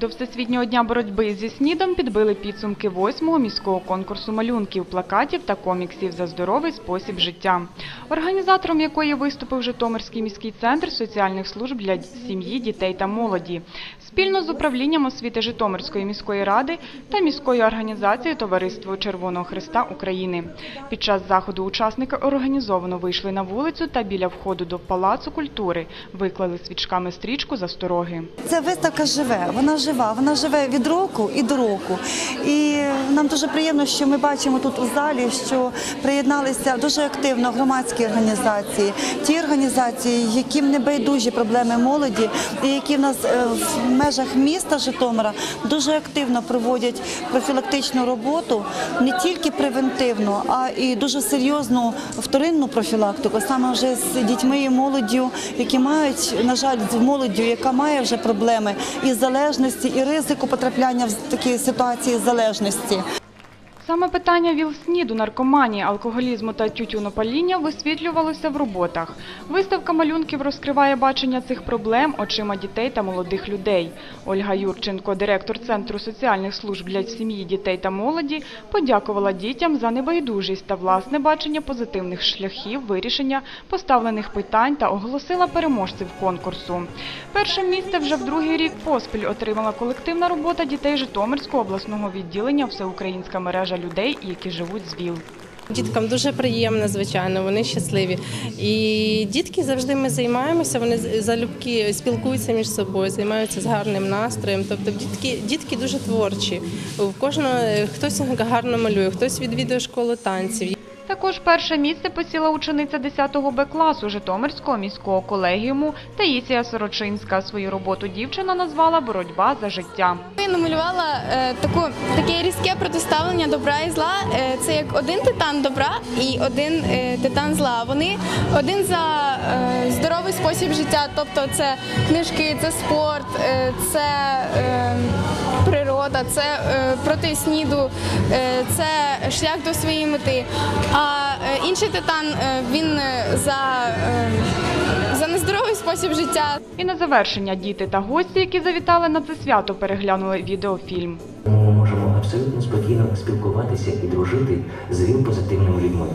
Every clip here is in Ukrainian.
До Всесвітнього дня боротьби зі СНІДом підбили підсумки восьмого міського конкурсу малюнків, плакатів та коміксів за здоровий спосіб життя, організатором якої виступив Житомирський міський центр соціальних служб для сім'ї, дітей та молоді, спільно з управлінням освіти Житомирської міської ради та міською організацією Товариство Червоного Христа України. Під час заходу учасники організовано вийшли на вулицю та біля входу до Палацу культури виклали свічками стрічку застороги. Ця виставка живе, вона жива, вона живе від року і до року. І нам дуже приємно, що ми бачимо тут у залі, що приєдналися дуже активно громадські організації, ті організації, яким не байдужі проблеми молоді, і які в нас е, в межах міста Житомира дуже активно проводять профілактичну роботу, не тільки превентивну, а і дуже серйозну вторинну профілактику, саме вже з дітьми і молоддю, які мають, на жаль, з молоддю, яка має вже проблеми із залежності і ризику потрапляння в такі ситуації залежності. Саме питання ВІЛ-СНІДу, наркоманії, алкоголізму та тютюнопаління висвітлювалося в роботах. Виставка малюнків розкриває бачення цих проблем очима дітей та молодих людей. Ольга Юрченко, директор Центру соціальних служб для сім'ї, дітей та молоді, подякувала дітям за небайдужість та власне бачення позитивних шляхів вирішення поставлених питань та оголосила переможців конкурсу. Перше місце вже в другий рік поспіль отримала колективна робота дітей Житомирського обласного відділення Всеукраїнська мережа людей, які живуть з ВІЛ. Діткам дуже приємно, звичайно, вони щасливі. І дітки завжди ми займаємося, вони залюбки спілкуються між собою, займаються з гарним настроєм. Тобто дітки, дітки дуже творчі. У кожного хтось гарно малює, хтось відвідує школу танців. Також перше місце посіла учениця 10 Б класу Житомирського міського колегіуму Таїсія Сорочинська. Свою роботу дівчина назвала «Боротьба за життя». Я намалювала е, таку таке різке протиставлення добра і зла. Е, це як один титан добра і один е, титан зла. Вони один за здоровий спосіб життя, тобто це книжки, це спорт, це це е, проти сніду, е, це шлях до своєї мети. А е, інший титан він за, за нездоровий спосіб життя. І на завершення діти та гості, які завітали на це свято, переглянули відеофільм. Ми можемо абсолютно спокійно спілкуватися і дружити з віл позитивними людьми.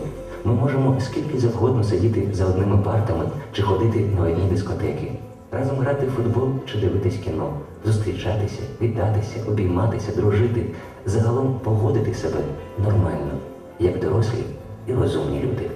Ми можемо скільки завгодно сидіти за одними партами чи ходити на одні дискотеки, разом грати в футбол чи дивитись кіно, зустрічатися, вітатися, обійматися, дружити, загалом поводити себе нормально, як дорослі і розумні люди.